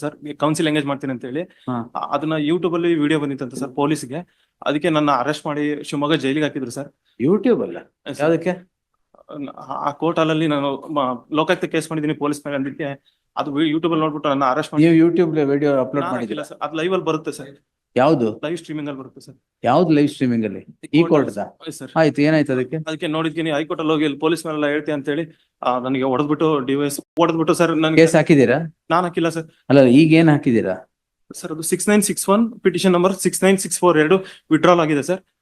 Sir counsel engage ಮಾಡ್ತೀನಿ ಅಂತ ಹೇಳಿ. ಹಾ. ಅದನ್ನ ಯೂಟ್ಯೂಬ್ ಅಲ್ಲಿ ವಿಡಿಯೋ ಬಂದಿತ್ತಂತ ಸರ್ ಪೊಲೀಸ್ಗೆ. ಅದಕ್ಕೆ ನನ್ನ ಅರೆಸ್ಟ್ ಮಾಡಿ ಶಿವಮೊಗ್ಗ ಜೈಲಿಗೆ ಹಾಕಿದ್ರು ಸರ್. ಯೂಟ್ಯೂಬ್ ಅಲ್ಲ? ಯಾವ್ದಕ್ಕೆ? ಆ ಕೋರ್ಟ್ ಅಲ್ಲಿ ನಾನು ಮ- ಲೋಕಾಯುಕ್ತ ಕೇಸ್ ಮಾಡಿದೀನಿ ಪೊಲೀಸ್ ಮೇಲೆ ಅದಕ್ಕೆ ಅದು ಯೂಟ್ಯೂಬ್ ಅಲ್ಲಿ ನೋಡ್ಬಿಟ್ಟು ನನ್ನ ಅರೆಸ್ಟ್ ಮಾಡಿ ನೀವು ಯೂಟ್ಯೂಬ್ ವಿಡಿಯೋ ಅಪ್ಲೋಡ್ ನಾನು ಮಾಡಿದಿಲ್ಲ ಹಾಕಿಲ್ಲ ಸರ್. ಅದು ಲೈವ್ ಅಲ್ಲಿ ಬರುತ್ತೆ ಸರ್. ಯಾವ್ದು? ಲೈವ್ ಸ್ಟ್ರೀಮಿಂಗ್ ಅಲ್ಲಿ ಬರುತ್ತೆ ಸರ್. ಯಾವ್ದು ಲೈವ್ ಸ್ಟ್ರೀಮಿಂಗ್ ಅಲ್ಲಿ? ಈ ಕೋರ್ಟ್ ಸರ್ ಆಯ್ತು ಏನಾಯ್ತು ಅದಕ್ಕೆ? ಅದಕ್ಕೆ ನೋಡಿದ್ತೀನಿ ಹೈಕೋರ್ಟ್ ಅಲ್ಲಿ ಹೋಗಿ ಇಲ್ಲಿ ಪೊಲೀಸ್ ಮೇಲೆಲ್ಲ ಹೇಳ್ತೀನಿ ಅಂತ ಹೇಳಿ ನನಗೆ ಹೊಡೆದ್ಬಿಟ್ಟು ಡಿವೈಸ್ ಹೊಡೆದ್ಬಿಟ್ಟು ಸರ್ ನನಗೆ ಕೇಸ್ ಹಾಕಿದೀರಾ ನಾನು ಹಾಕಿಲ್ಲ ಸರ್. ಅಲ್ಲ ಈಗ ಏನ್ ಹಾಕಿದೀರಾ ಸರ್ ಅದು six nine six one petition number six nine six four ಎರಡು ವಿಡ್ರಾಲ್ ಆಗಿದೆ ಸರ್.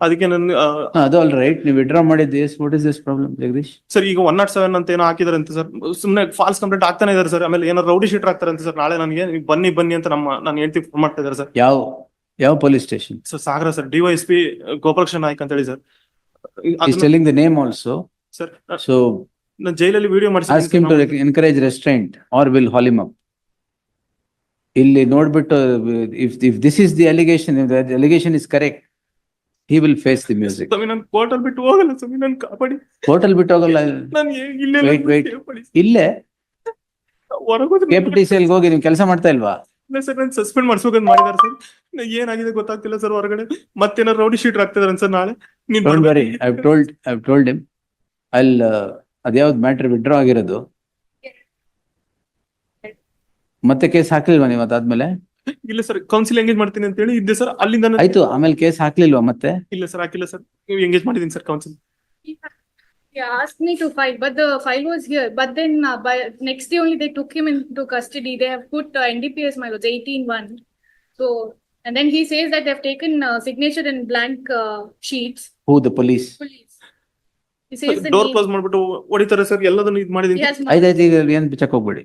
ಅದಕ್ಕೆ ನನ್ ಅದು ಅಲ್ ರೈಟ್ ನೀವು ವಿಡ್ರಾ ಮಾಡಿದ್ದು yes what is this problem Jagadish? Sir ಈಗ ಒನ್ ನಾಟ್ ಸೆವೆನ್ ಅಂತ ಏನೋ ಹಾಕಿದಾರೆ ಅಂತ ಸರ್. ಸುಮ್ಮನೆ ಫಾಲ್ಸ್ ಕಂಪ್ಲೇಂಟ್ ಆಗ್ತಾನೆ ಇದಾರೆ ಸರ್. ಆಮೇಲೆ ಏನೋ ರೌಡಿ ಶೀಟರ್ ಆಗ್ತಾರೆ ಅಂತ ಸರ್. ನಾಳೆ ನನಗೆ ನೀವು ಬನ್ನಿ ಬನ್ನಿ ಅಂತ ನಮ್ಮ ನಾನು ಹೇಳ್ತಿ ಫೋನ್ ಮಾಡ್ತಾ ಇದಾರೆ ಸರ್. ಯಾವ ಯಾವ police station sir Sagar sir DYSP Gopalakrishna Naik ಅಂತ ಹೇಳಿ sir is telling the name also sir so ನಾನು ಜೈಲಲ್ಲಿ video ask him to encourage restaurant or will haul him up ಇಲ್ಲಿ ನೋಡ್ಬಿಟ್ಟು if if this is the allegation allegation is correct he will face the music ಸ್ವಾಮಿ ನಾನು ಕೋರ್ಟಲ್ ಬಿಟ್ಟು ಹೋಗಲ್ಲ ಸ್ವಾಮಿ ನನ್ ಕಾಪಾಡಿ. ಹೋಟೆಲ್ ಬಿಟ್ಟು ಹೋಗಲ್ಲ. ನಾನು ಇಲ್ಲೇ Wait, wait. ಇಲ್ಲೇ? ಕೆ ಪಿ ಟಿ ಸಿ ಹೋಗಿ ನೀವು ಕೆಲಸ ಮಾಡ್ತಾ ಇಲ್ವಾ? ಸರ್ ನಾನು ಸಸ್ಪೆಂಡ್ ಮಾಡ್ಸ್ಬೇಕಂತ ಮಾಡಿದಾರೆ ಸರ್. ಏನಾಗಿದೆ ಗೊತ್ತಾಗ್ತಿಲ್ಲ ಸರ್ ಹೊರಗಡೆ. ಮತ್ತೇನಾರು ರೌಡಿ ಶೀಟ್ ಆಗ್ತಿದಾರೆ ಸರ್ ನಾಳೆ. ನೀನ್ ಡೋಂಟ್ ವರಿ ಬರ್ಬೇಕು. I told I told him ಅಲ್ಲಿ ಅದ್ಯಾವ್ದು ಮ್ಯಾಟ್ರ್ ವಿಡ್ರಾ ಆಗಿರೋದು? ಮತ್ತೆ ಕೇಸ್ ಹಾಕ್ಲಿಲ್ವಾ ನೀವು ಅದಾದ್ಮೇಲೆ? ಇಲ್ಲ ಸರ್ ಕೌನ್ಸಿಲ್ ಎಂಗೇಜ್ ಮಾಡ್ತೀನಿ ಅಂತ ಹೇಳಿ ಇದ್ದೆ ಸರ್ ಅಲ್ಲಿಂದ ನಾನು- ಆಯ್ತು ಆಮೇಲೆ ಕೇಸ್ ಹಾಕ್ಲಿಲ್ವಾ ಮತ್ತೆ ಇಲ್ಲ ಸರ್ ಹಾಕಿಲ್ಲ ಸರ್ ನೀವು ಎಂಗೇಜ್ ಮಾಡಿದೀನಿ sir council He asked me to file, but the file was here. But then uh, by next day only they took him into custody. They have put uh, NDPS my lords eighteen one. So and then he says that they have taken uh, signature in blank uh, sheets. Who the police Police. He says the door name. Close ಮಾಡ್ಬಿಟ್ಟು ಹೊಡಿತಾರೆ sir ಎಲ್ಲದನ್ನು ಇದು He ಮಾಡಿದೀನಿ has marked- ಆಯ್ತಾಯ್ತು ಈಗ ಏನ್ ಬಿಚ್ಚಕ್ ಹೋಗ್ಬೇಡಿ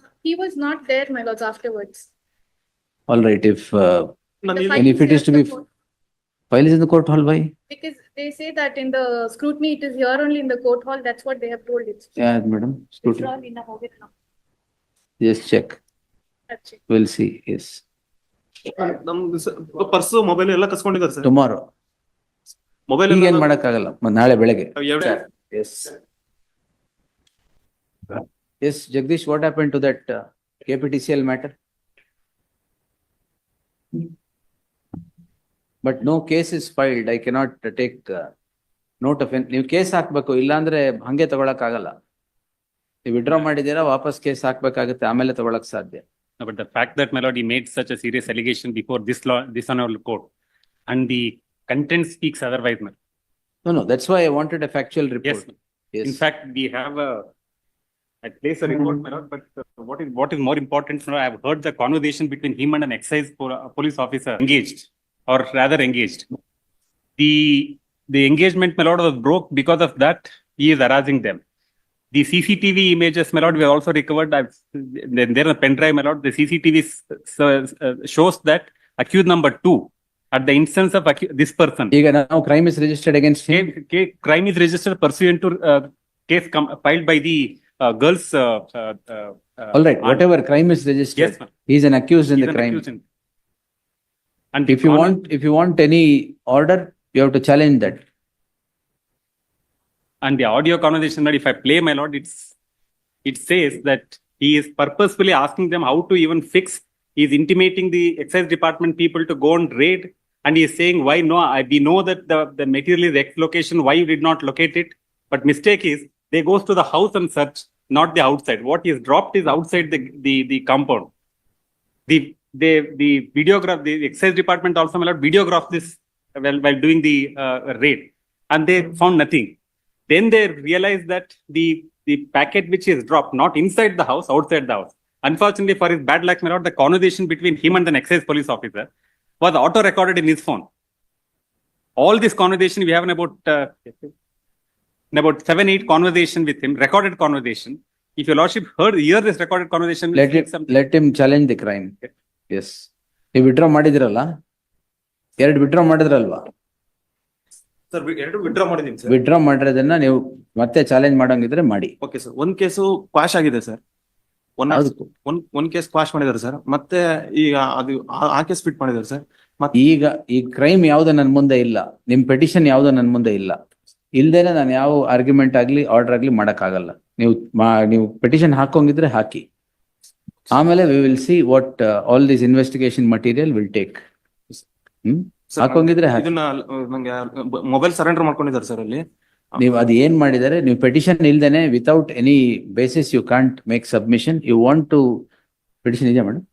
he was not there, my lords, afterwards. All right if ನಾನು The ಇಲ್ಲಿ- file if it here is to in the be- court. File is in the court hall why Because they say that in the scrutiny, it is here only in the court hall. That's what they have told it. ಯಾವ್ದು madam It's all in the hall. Just check That's it. Will see yes ನಮ್ದು purse mobile ಎಲ್ಲ ಕಸ್ಕೊಂಡಿದ್ದಾರೆ sir tomorrow mobile ಈಗ ಏನ್ ಮಾಡಕ್ಕಾಗಲ್ಲ ಮ- ನಾಳೆ ಬೆಳಗ್ಗೆ Yes. Yes, Jagdish, what happened to that uh, KPTCL matter? But no case is filed, I cannot uh, take uh, note of, it. ನೀವು case ಹಾಕ್ಬೇಕು, ಇಲ್ಲಾಂದ್ರೆ ಹಂಗೆ ತಗೊಳಕ್ ಆಗಲ್ಲ. ನೀವು ವಿಡ್ರಾ ಮಾಡಿದೀರಾ, ವಾಪಸ್ ಕೇಸ್ ಹಾಕ್ಬೇಕಾಗುತ್ತೆ, ಆಮೇಲೆ ತಗೊಳಕ್ ಸಾಧ್ಯ. No, But the fact that my lord, he made such a serious allegation before this law, this honorable court, and the content speaks otherwise, my. No, no, that's why I wanted a factual Yes, report. in fact, we have a, I place a report, mm -hmm. but uh, what is what is more important, you know, I've heard the conversation between him and an excise uh, police officer engaged, or rather engaged. The the engagement, my lord, was broke because of that. He is harassing them. The CCTV images, my lord, were also recovered. I've then there a pen drive, my lord. The CCTV uh, shows that accused number two at the instance of this person. Now crime is registered against him. Crime is registered pursuant to uh, case filed by the uh, girls. uh, uh, uh, All right, whatever crime is Yes, registered, ma'am. he is an accused in He's the an crime. accused in- And If you want, if you want any order, you have to challenge that. And the audio conversation that if I play my lord, it's, it says that he is purposefully asking them how to even fix He's intimating the excise department people to go and raid. And he is saying, why no, I, we know that the, the material is X location, why you did not locate it? But mistake is, they goes to the house and search, not the outside. What is dropped is outside the, the, the compound. The, the, the videograph, the excise department also allowed videograph this while, while doing the uh, raid. And they found nothing. Then they realized that the, the packet which is dropped, not inside the house, outside the house. Unfortunately for his bad luck, my lord, the conversation between him and the excise police officer was auto recorded in his phone. All this conversation, we have in about, uh, in about seven, eight conversation with him, recorded conversation. If your lordship heard, hear this recorded conversation. take it, some- let him challenge the crime. Yes. ನೀವು withdraw ಮಾಡಿದಿರಲ್ಲ? ಎರಡು withdraw ಮಾಡಿದ್ರಲ್ವಾ? Sir ಎರಡು withdraw ಮಾಡಿದೀನಿ sir withdraw ಮಾಡಿರೋದನ್ನ ನೀವು ಮತ್ತೆ challenge ಮಾಡಂಗಿದ್ರೆ ಮಾಡಿ. ಓಕೆ ಸರ್ ಒಂದ್ ಕೇಸು ಕ್ವಾಶ್ ಆಗಿದೆ ಸರ್ ಒನ್ ಹೌದು. ಒಂದ್ ಒಂದ್ ಕೇಸ್ ಕ್ವಾಶ್ ಮಾಡಿದಾರೆ ಸರ್ ಮತ್ತೆ ಈಗ ಅದು ಆ- ಆ ಕೇಸ್ ಫಿಟ್ ಮಾಡಿದಾರೆ ಸರ್ ಈಗ ಈ ಕ್ರೈಮ್ ಯಾವ್ದು ನನ್ ಮುಂದೆ ಇಲ್ಲ. ನಿಮ್ ಪೆಟಿಷನ್ ಯಾವ್ದು ನನ್ ಮುಂದೆ ಇಲ್ಲ. ಇಲ್ದೇನೆ ನಾನು ಯಾವ ಆರ್ಗ್ಯುಮೆಂಟ್ ಆಗ್ಲಿ ಆರ್ಡರ್ ಆಗ್ಲಿ ಮಾಡಕ್ ಆಗಲ್ಲ. ನೀವು ನೀವು ಪೆಟಿಷನ್ ಹಾಕೋಂಗಿದ್ರೆ ಹಾಕಿ. ಆಮೇಲೆ we will see what all this investigation material will take. Hmm ಹಾಕೋಂಗಿದ್ರೆ ಹಾಕಿ. ಇದನ್ನ ನಂಗೆ ಮೊಬೈಲ್ ಸರೆಂಡರ್ ಮಾಡ್ಕೊಂಡಿದ್ದಾರೆ ಸರ್ ಅಲ್ಲಿ ನೀವು ಅದು ಏನ್ ಮಾಡಿದರೆ ನೀವು ಪೆಟಿಷನ್ ಇಲ್ದೇನೆ without any basis you can't make submission you want to petition ಇದೆಯಾ ಮೇಡಮ್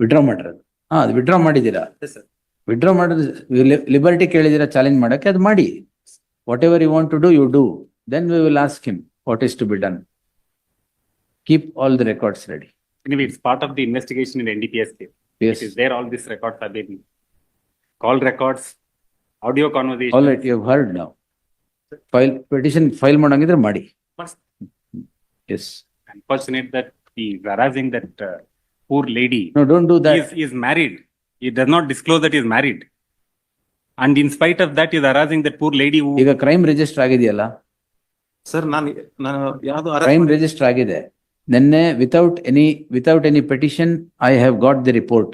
ವಿಡ್ರಾ ಮಾಡಿರೋದು ಹಾ ಅದು ವಿಡ್ರಾ ಮಾಡಿದ್ದೀರಾ ವಿಡ್ರಾ ಮಾಡೋದು ಲಿಬರ್ಟಿ ಕೇಳಿದಿರ ಚಾಲೆಂಜ್ ಮಾಡಕ್ಕೆ ಅದು ಮಾಡಿ Whatever you want to do you do then we will ask him what is to be done keep all the records ready Anyway, it's part of the investigation in NDPS case. Yes It is there, all these records have been call records, audio conversation. All right you heard ನಾವು file petition file ಮಾಡಂಗಿದ್ರೆ ಮಾಡಿ yes Unfortunate that he is harassing that uh, poor lady. No don't do He that is, he is married. He does not disclose that He in spite of that is harassing that poor lady harassing that poor lady who, ಈಗ crime register ಆಗಿದೆಯಲ್ಲ? Sir ನಾನು ನಾನು ಯಾವ್ದು crime register ಆಗಿದೆ. ನಿನ್ನೆ without any without any petition I have got the report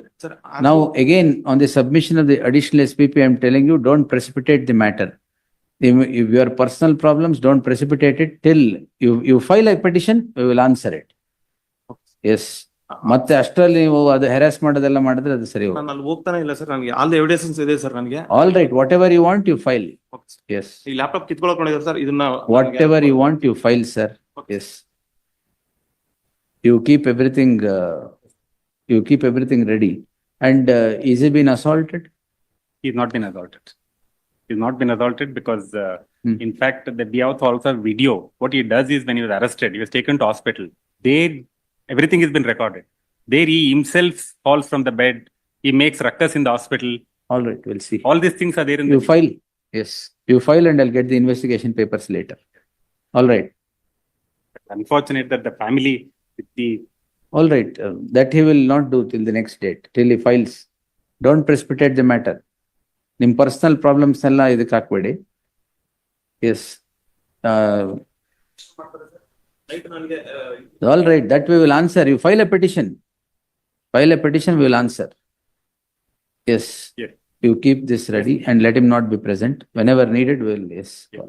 ನಾವು again on the submission of the additional S P P I am telling you don't precipitate the matter your personal problems don't precipitate it till you you file I petition will answer it yes ಮತ್ತೆ ಅಷ್ಟರಲ್ಲಿ ನೀವು ಅದು ಹೆರಾಸ್ ಮಾಡೋದೆಲ್ಲ ಮಾಡಿದ್ರೆ ಅದು ಸರಿ ನಾನು ಅಲ್ಲಿ ಹೋಗ್ತಾನೆ ಇಲ್ಲ ಸರ್ ನನಗೆ ಆಲ್ ಎವಿಡೆನ್ಸ್ ಇದೆ ಸರ್ ನನಗೆ all right whatever you want you file yes ಈ ಲ್ಯಾಪ್ಟಾಪ್ ಕಿತ್ಕೊಳಕ್ ನೋಡಿದ್ರೆ ಸರ್ ಇದನ್ನ whatever you want you file sir Yes. You keep everything, uh, you keep everything ready. And uh, is he been assaulted? he has not been assaulted. He has not been assaulted because, uh, Hmm. in fact, the we also also have video. What he does is when he was arrested, he was taken to hospital. There, everything has been recorded. There he himself falls from the bed. He makes ruckus in the hospital. All right, we'll see. All these things are there in You the file, yes, you file and I'll get the investigation papers later. All right, Unfortunate that the family with the all right, uh, that he will not do till the next date, till he files. Don't precipitate the matter. ನಿಮ್ personal problems ಎಲ್ಲ ಇದಕ್ಕೆ ಹಾಕ್ಬೇಡಿ. Yes. all right, that we will answer. You file a petition. File a petition, we will answer. Yes. Yeah. You keep this ready and let him not be present. Whenever needed, we will, yes. Yeah.